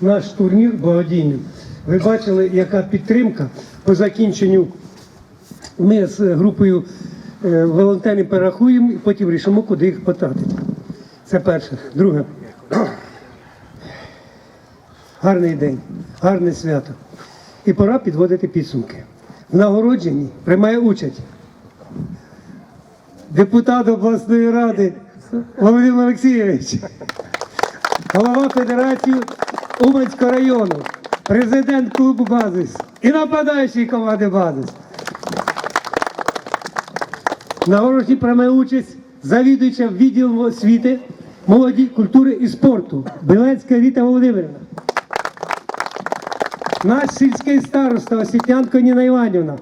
наш турнір благодійний. Ви бачили, яка підтримка по закінченню. Ми з групою е, волонтерів перерахуємо і потім рішимо, куди їх потратити. Це перше. Друге. Гарний день, гарне свято. І пора підводити підсумки. В нагородженні приймає участь депутат обласної ради Володимир Олексійович, голова Федерації Уманського району, президент клубу Базис і нападаючий команди Базис. В Нагородженні приймає участь завідуюча відділом освіти, молоді, культури і спорту Білецька Ріта Володимирівна. Наш сільський староста Освітянко Ніна Іванівна.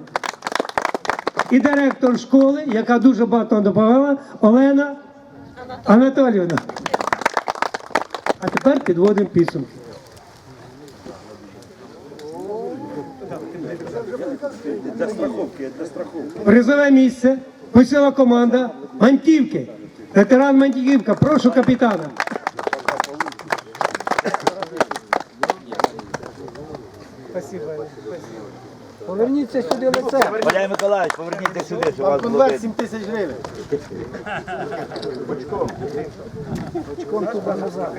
І директор школи, яка дуже багато допомагала, Олена Анатоліївна. А тепер підводимо підсумки. Призове місце посіла команда Мантівки. Ветеран Мантівка. Прошу капітана. Поверніться сюди лице. Валяй Миколаївич, поверніться сюди, щоб вас було Конверт видно. 7 тисяч гривень. Очком туди назад.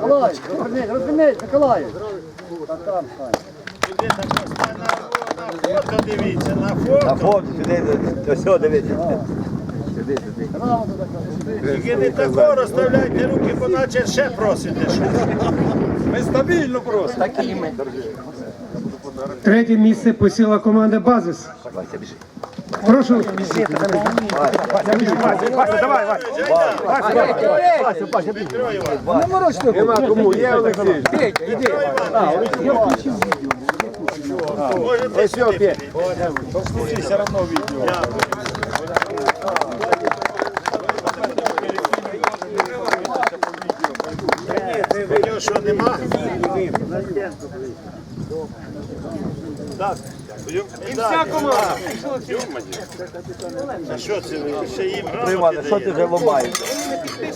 Миколаїв, поверніть, розверніть, Миколаїв. Та там, хай. Фото дивіться, на фото. На фото сюди, всього дивіться. Сюди, сюди. Тільки не тако розставляйте руки, бо наче ще просите щось. Ми стабільно просимо. Третє місце посіла команда Базис. Вася, біжи. Прошу. Не морочте. Нема кому, є Олексій. Іди. Сюди. Послухай, все одно відео. Відео що нема? Так. І вся команда. А що це? Ще їм Петро Іванович, що ти вже ломаєш?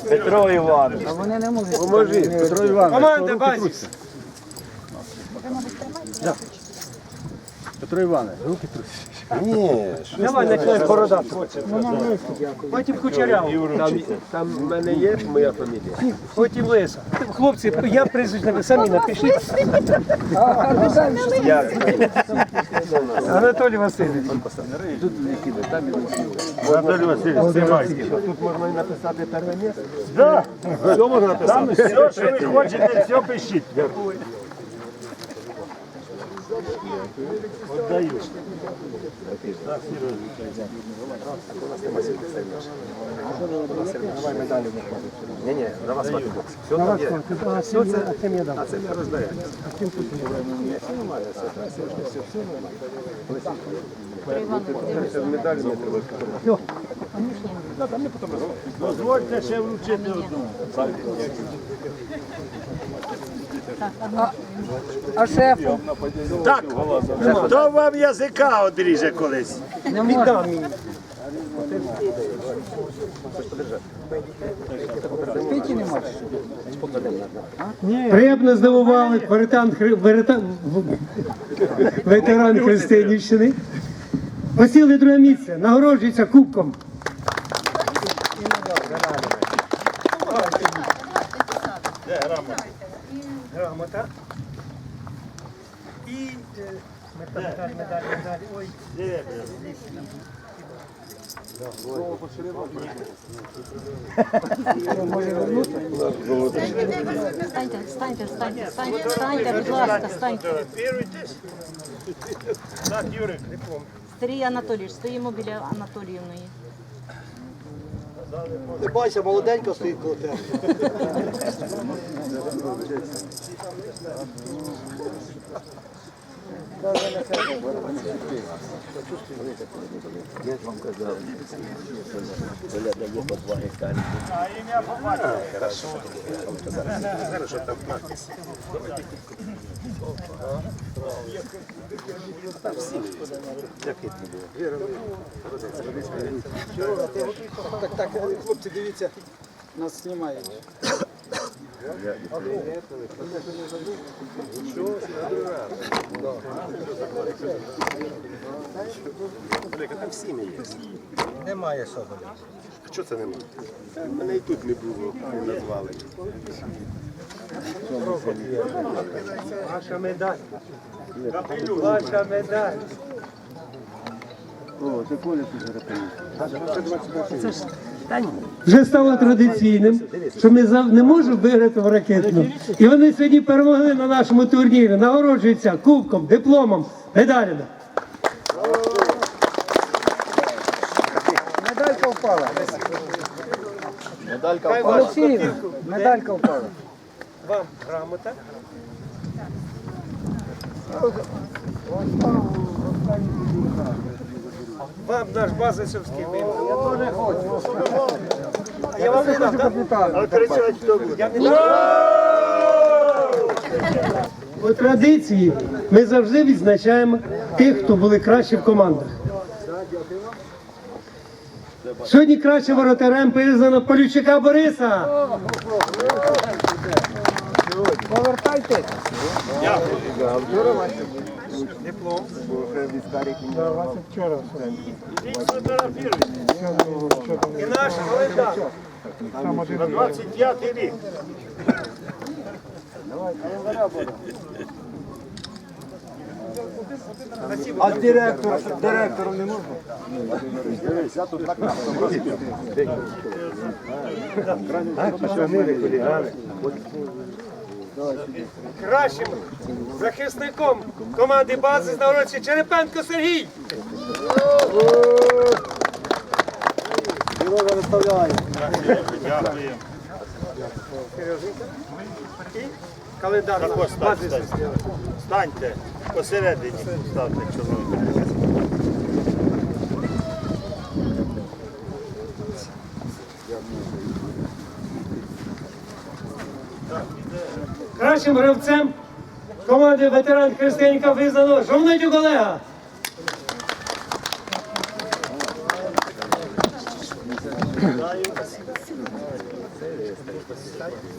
Петро Іванович. Вони не можуть. Поможи, Петро Іванович. Команда Базис. Петро Іванович, руки трусять. Давай почнемо бородати. Потім кучеряв. Там, там в мене є моя фамілія. Потім лиса. Хлопці, я прізвище ви самі напишіть. Анатолій Васильович. Анатолій Васильович, знімайте. Тут можна і написати перше місце. Да. Все можна написати. Все, що ви хочете, все пишіть. Отдаю. Так, Ні, ні. Дозвольте ще вручити одну. А шефу? Так, хто вам язика одріже колись? Не може. Петі. Приємно здивували ветеран, ветеран Христинівщини. Посіли друге місце, нагороджується кубком. Грамота. І медаль, медаль, медаль, медаль. Ой. Встаньте, встаньте, встаньте, встаньте, встаньте, будь ласка, встаньте. Фотографіруйтесь. Так, Юрик. Сергій Анатолійович, стоїмо біля Анатоліївної. Не бойся, молоденько стоїть коло тебе. Я ж вам казав. Коля дає по два гектари. А ім'я по батькові. Хорошо. Так, так, хлопці, дивіться, нас знімають. Там всі ми є. Немає соболя. А чого це немає? Мене і тут не було, не назвали. Ваша медаль. Ваша медаль. Вже стало традиційним, що ми не можемо виграти в ракетну. І вони сьогодні перемогли на нашому турнірі. Нагороджуються кубком, дипломом, медалями. Медалька впала. Медалька Олексій, медалька впала. Вам грамота. Вам наш базисовський вибір. Я теж хочу. Я вам не дам, так? А кричать хто буде? Я не дам. По традиції ми завжди відзначаємо тих, хто були кращі в командах. Сьогодні краще воротарем признано Полючика Бориса. Повертайте. І наш Олега. На 25 рік. А директор, директору не можна? Кращим захисником команди бази з Черепенко Сергій. Дякую. Календар Так ось так, бази. станьте. Станьте посередині, ставте чоловік. Кращим гравцем команди ветеран Християнка визнано Жовнитюк Олега.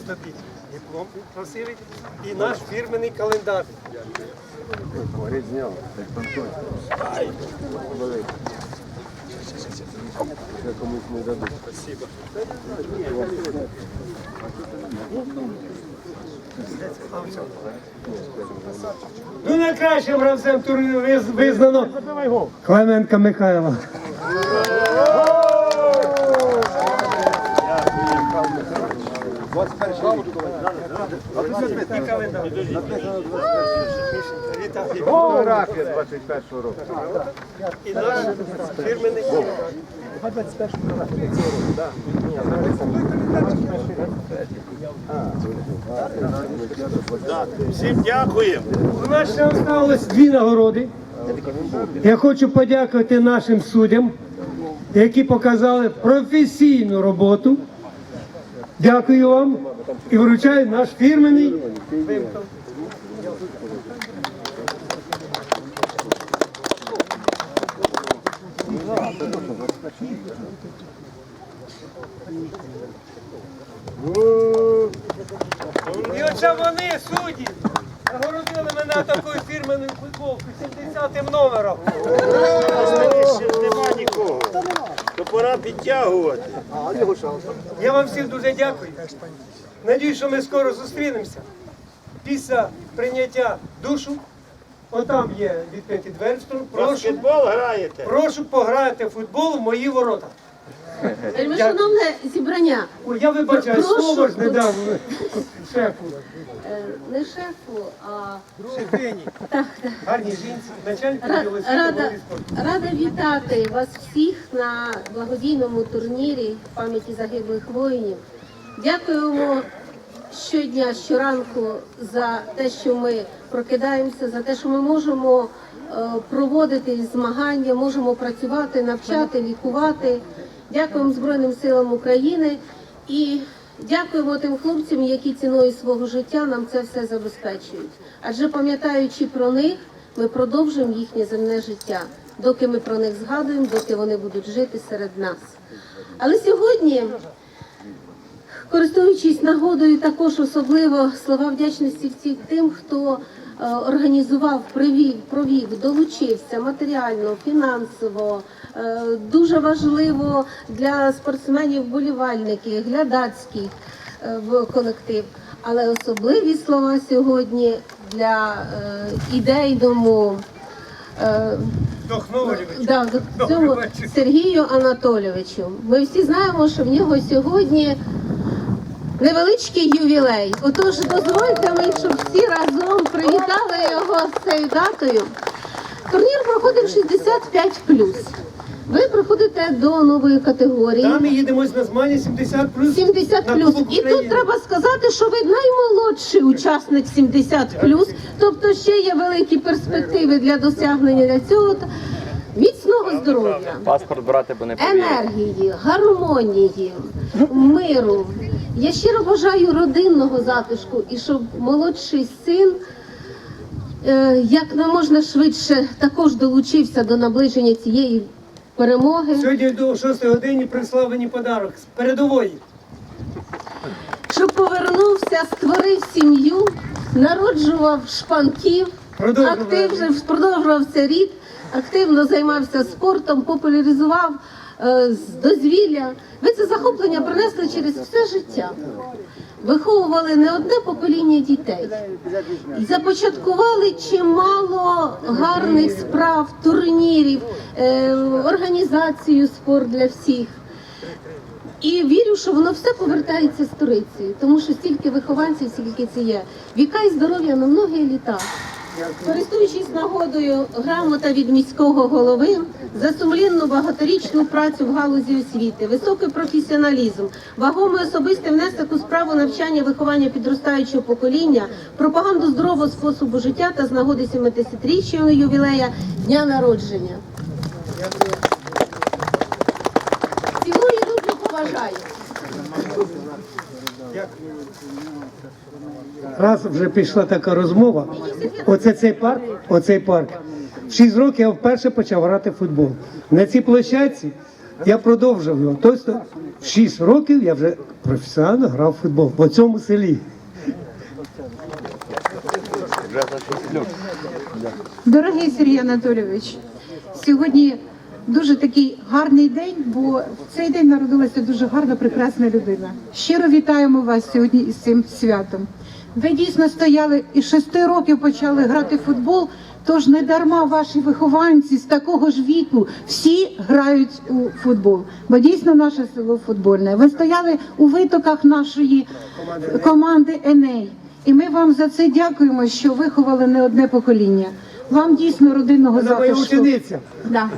Тобі диплом і наш фірменний календар. Ну, найкращим гравцем турніру виз- визнано Клименка Михайло. Календар. Вітаю. 21 року. І наш фірменний Всім дякуємо. У нас ще залишилось дві нагороди. Я хочу подякувати нашим суддям, які показали професійну роботу. Дякую вам і вручаю наш фірменний І оце вони, судді, нагородили мене такою фірменною футболкою 70-м номером. Нема нікого. То пора підтягувати. Я вам всім дуже дякую. Надію, що ми скоро зустрінемося. Після прийняття душу, отам є відкриті двері. Прошу, Баскетбол граєте? прошу пограти в футбол в мої ворота. Шановне зібрання, Ой, я вибачаю, Прошу. слово ж не дав шефу. е, не шефу, а Шефині, так, так. гарній жінці, начальнику Ра- освіти, Рада, молоді спорту. рада вітати вас всіх на благодійному турнірі в пам'яті загиблих воїнів. Дякуємо щодня, щоранку за те, що ми прокидаємося, за те, що ми можемо е, проводити змагання, можемо працювати, навчати, лікувати. Дякуємо Збройним силам України і дякуємо тим хлопцям, які ціною свого життя нам це все забезпечують. Адже пам'ятаючи про них, ми продовжуємо їхнє земне життя, доки ми про них згадуємо, доки вони будуть жити серед нас. Але сьогодні Користуючись нагодою, також особливо слова вдячності всім тим, хто е, організував, привів, провів, долучився матеріально, фінансово. Е, Дуже важливо для спортсменів, болівальників, глядацьких е, в колектив. Але особливі слова сьогодні для ідейному да, цьому Сергію Анатолійовичу. Ми всі знаємо, що в нього сьогодні невеличкий ювілей. Отож, дозвольте ми, щоб всі разом привітали його з цією датою. Турнір проходив 65 Ви приходите до нової категорії. Там ми їдемо на змагання 70 плюс. 70 плюс. І тут треба сказати, що ви наймолодший учасник 70 плюс. Тобто ще є великі перспективи для досягнення для цього. Міцного здоров'я, Паспорт брати, бо не енергії, гармонії, миру. Я щиро бажаю родинного затишку і щоб молодший син е, як не можна швидше також долучився до наближення цієї перемоги. Сьогодні до 6 годині прислав мені подарок з передової. щоб повернувся, створив сім'ю, народжував шпанків, активно продовжував рід, активно займався спортом, популяризував з- дозвілля. Ви це захоплення принесли через все життя. Виховували не одне покоління дітей. І Започаткували чимало гарних справ, турнірів, е, організацію спорт для всіх. І вірю, що воно все повертається з Туриції, тому що стільки вихованців, скільки це є. Віка і здоров'я на многі літа. Користуючись нагодою, грамота від міського голови за сумлінну багаторічну працю в галузі освіти, високий професіоналізм, вагомий особистий внесок у справу навчання виховання підростаючого покоління, пропаганду здорового способу життя та з нагоди 70-річчя ювілея дня народження. Цілую, люблю, поважаю. Раз вже пішла така розмова, оце цей парк, оцей парк. В 6 років я вперше почав грати в футбол. На цій площадці я продовжив його. Тобто в 6 років я вже професіонально грав в футбол в цьому селі. Дорогий Сергій Анатолійович, сьогодні дуже такий гарний день, бо в цей день народилася дуже гарна, прекрасна людина. Щиро вітаємо вас сьогодні із цим святом. Ви дійсно стояли і шести років почали грати в футбол. Тож не дарма ваші вихованці з такого ж віку всі грають у футбол, бо дійсно наше село футбольне. Ви стояли у витоках нашої команди Еней. І ми вам за це дякуємо, що виховали не одне покоління. Вам дійсно родинного Вона учениця. Да.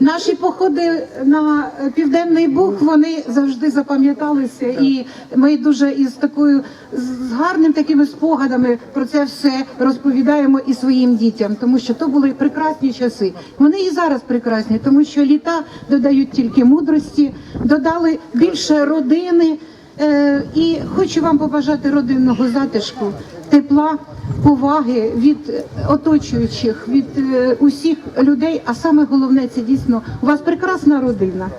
Наші походи на південний Буг вони завжди запам'яталися, і ми дуже із такою з гарним такими спогадами про це все розповідаємо і своїм дітям, тому що то були прекрасні часи. Вони і зараз прекрасні, тому що літа додають тільки мудрості, додали більше родини. Е, І хочу вам побажати родинного затишку, тепла, поваги від оточуючих, від е, усіх людей. А саме головне це дійсно у вас прекрасна родина,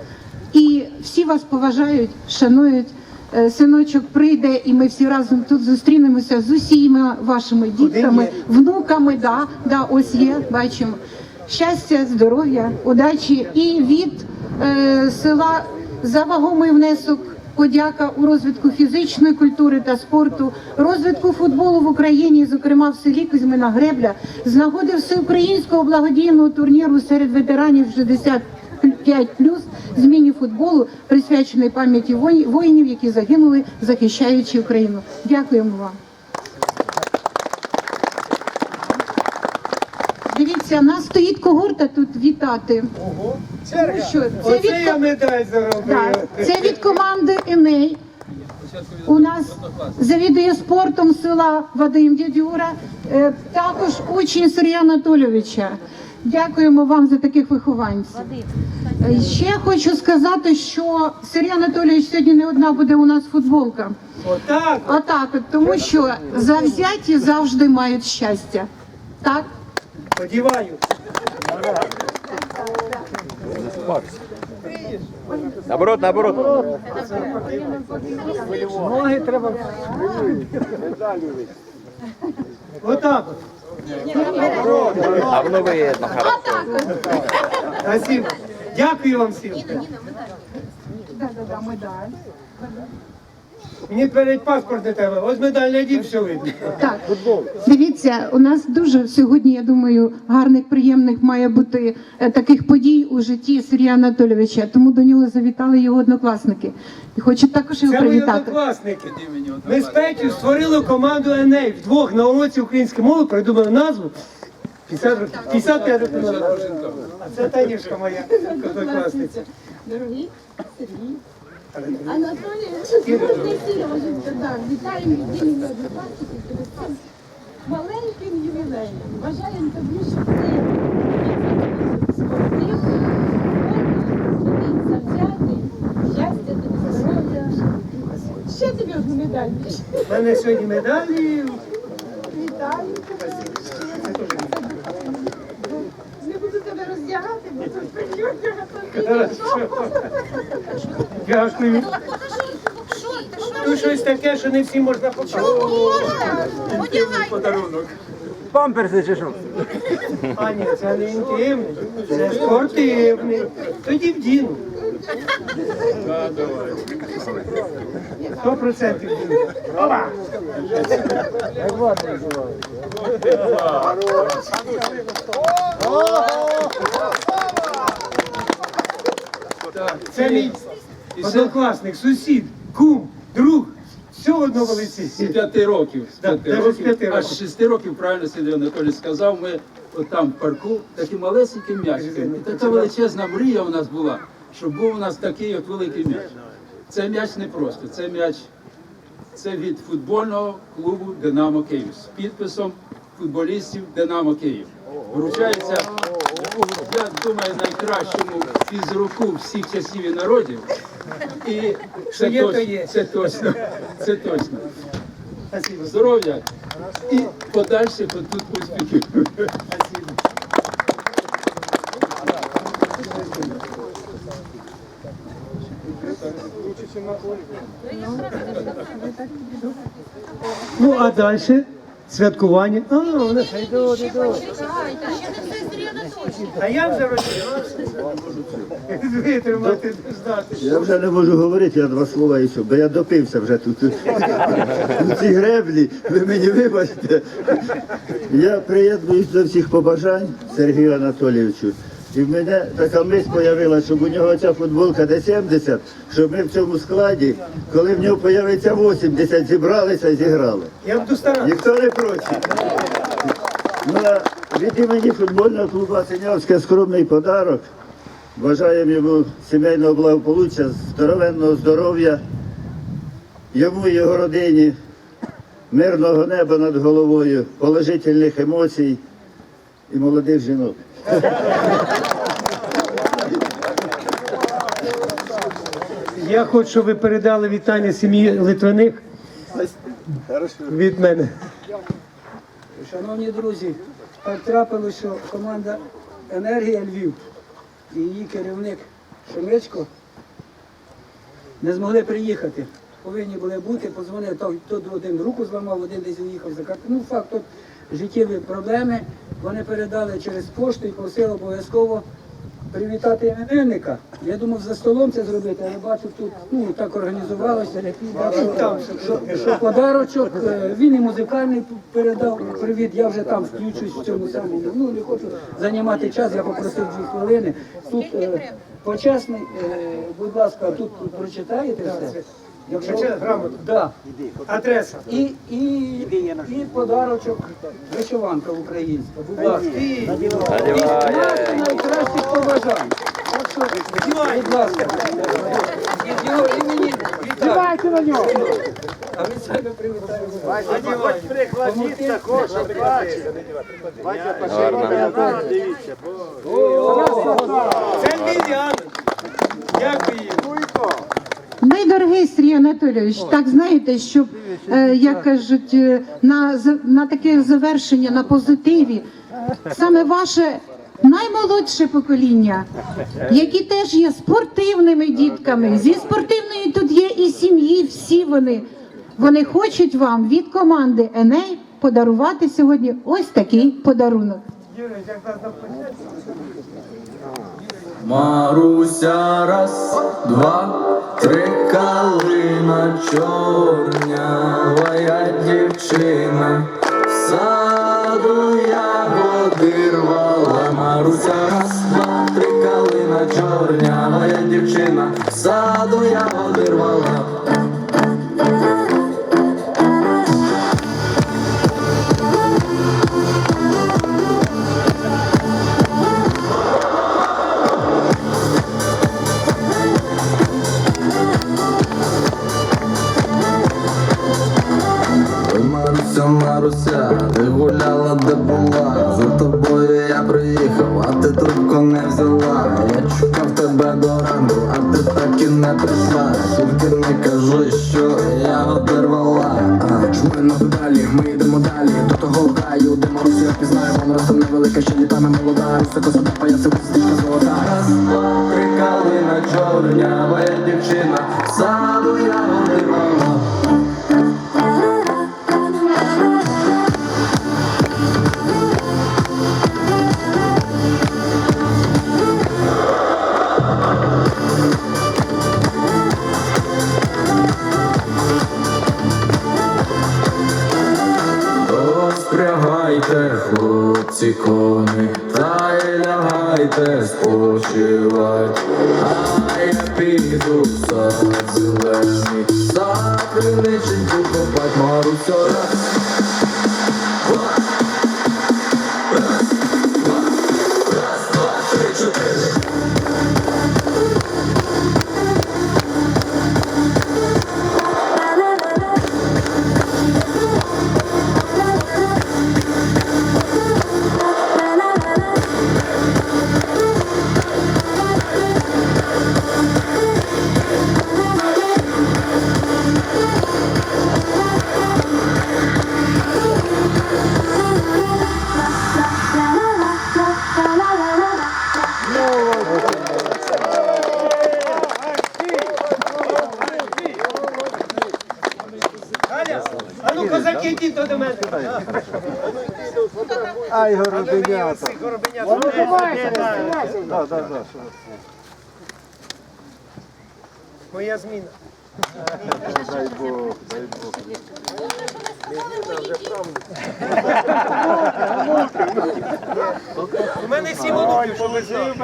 і всі вас поважають, шанують. Е, Синочок прийде, і ми всі разом тут зустрінемося з усіма вашими дітками, внуками. Да, да, ось є, бачимо. Щастя, здоров'я, удачі і від е, села за вагомий внесок. Подяка у розвитку фізичної культури та спорту, розвитку футболу в Україні, зокрема в селі Кузьмина Гребля, з нагоди всеукраїнського благодійного турніру серед ветеранів 65 зміні футболу, присвячений пам'яті воїн- воїнів, які загинули, захищаючи Україну. Дякуємо вам. Дивіться, нас стоїть когорта тут вітати. Тому що це Оце від я медаль так, заробив. це від команди Еней. У нас завідує спортом села Вадим Дядюра, е, також учень Сергія Анатолійовича. Дякуємо вам за таких вихованців. Е, Ще хочу сказати, що Сергій Анатолійович сьогодні не одна буде у нас футболка. Отак. Отак, от, тому що завзяті завжди мають щастя. Так? Подіваю. Заспався. Наоборот, наоборот. Ноги треба. Отак. от. А воно видно. Спасибо. Дякую вам всім. Мені перед паспорт не треба. Ось медаль найдіть, все видно. Так, дивіться, у нас дуже сьогодні, я думаю, гарних, приємних має бути е, таких подій у житті Сергія Анатолійовича. Тому до нього завітали його однокласники. І хочу також його Це мої привітати. однокласники. Ми з Петю створили команду Еней. Вдвох на уроці української мови придумали назву. 50 років. 55. А це Танюшка моя однокласниця. Дорогі Сергій. Анатолій, так, вітаємо людину на 12 телефон. Маленьким ювілеєм. Бажаємо тобі, щоб ти спортивний, завзятий, щастя тобі, здоров'я. Ще тобі одну медаль. У мене сьогодні медалі. Вітаю тебе. Не буду тебе роздягати, бо тут прийдуть, Дякую. Тут щось таке, що не всі можна показати. Памперси чи що? А ні, це не інтимний, це спортивний. Тоді вдіну. Сто процентів вдіну. Опа! Як вода називає. Це мій однокласник, сусід, кум, друг. Все в одному лиці. З п'яти років. З Да, п'яти років. Аж з шести років, правильно Сергій Анатолій сказав, ми от там в парку, такі малесенькі м'ячики. І така величезна мрія у нас була, щоб був у нас такий от великий м'яч. Це м'яч не просто, це м'яч, це від футбольного клубу Динамо Київ з підписом футболістів Динамо Київ. Вручається, я думаю, найкращому фізруку всіх часів і народів. І Що є, то точно, є. це точно, це точно здоров'я і подальших тут успіхів. Ну, а далі святкування. А, вона ще йдуть, йдуть. А я вже розібрався. Витримати, ждати. Я вже не можу говорити, я два слова і що, бо я допився вже тут. У цій греблі, ви мені вибачте. Я приєднуюсь до всіх побажань Сергію Анатолійовичу. І в мене така мисль з'явилася, щоб у нього ця футболка де 70, щоб ми в цьому складі, коли в нього з'явиться 80, зібралися і зіграли. Я буду старатися. Ніхто не проти. Від імені футбольного клубу Синявське скромний подарок. Бажаємо йому сімейного благополуччя, здоровенного здоров'я, йому і його родині, мирного неба над головою, положительних емоцій і молодих жінок. Я хочу, щоб ви передали вітання сім'ї Литвиних від мене. Шановні друзі, так трапилося, що команда Енергія Львів і її керівник Шемечко не змогли приїхати. Повинні були бути, позвонив, то, то один руку зламав, один десь уїхав за карту. Ну, факт, тут життєві проблеми. Вони передали через пошту і просили обов'язково привітати іменинника. Я думав за столом це зробити, але бачу тут ну, так організувалося, що, що, що подарочок. е, Він і музикальний передав привіт. Я вже там включусь в цьому самому. Ну не хочу займати час, я попросив дві хвилини. Тут е, почесний, е, будь ласка, тут прочитаєте все. Якщо Прочитаю грамоту. да. Адреса. І, і, і подарочок вишиванка українська. Будь ласка. І наші найкращих побажань. Так що, будь ласка, від його імені вітаю. на нього. А від себе привітаю. Також, щоб бачити. Бачите, дивіться. Це Ліліана. Дякую. Мій дорогий Сергій Анатолійович, так знаєте, щоб, е, як кажуть, е, на, на таке завершення на позитиві, саме ваше наймолодше покоління, які теж є спортивними дітками. Зі спортивної тут є і сім'ї, всі вони. Вони хочуть вам від команди Еней подарувати сьогодні ось такий подарунок. Маруся, раз, два, три калина чорнявая дівчина, в саду ягоди рвала. Маруся, раз, два, три калина чорнявая дівчина, в саду ягоди рвала. А ти трубку не взяла. Я чекав тебе до ранку, а ти так і не прийшла. Тільки не кажи, що я одервала. Шумно далі, ми йдемо далі до того краю, де Маруся пізнає, вона росте невелика, ще літами молода, високо сада паяси, стрічка золота. Раз, два, три калина, чорнява дівчина, саду я одервала. Хлопці, кони, та й лягайте спочивать, а я піду в сад зелений, за криниченьку копать Маруся раз. Ай, горобенята. Моя зміна. Дай Бог, дай Бог. У мене сім онуків, що ви. Сім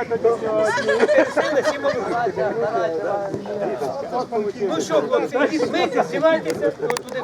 онуків. Ну що, хлопці, ідіть, мийте, знімайтеся туди.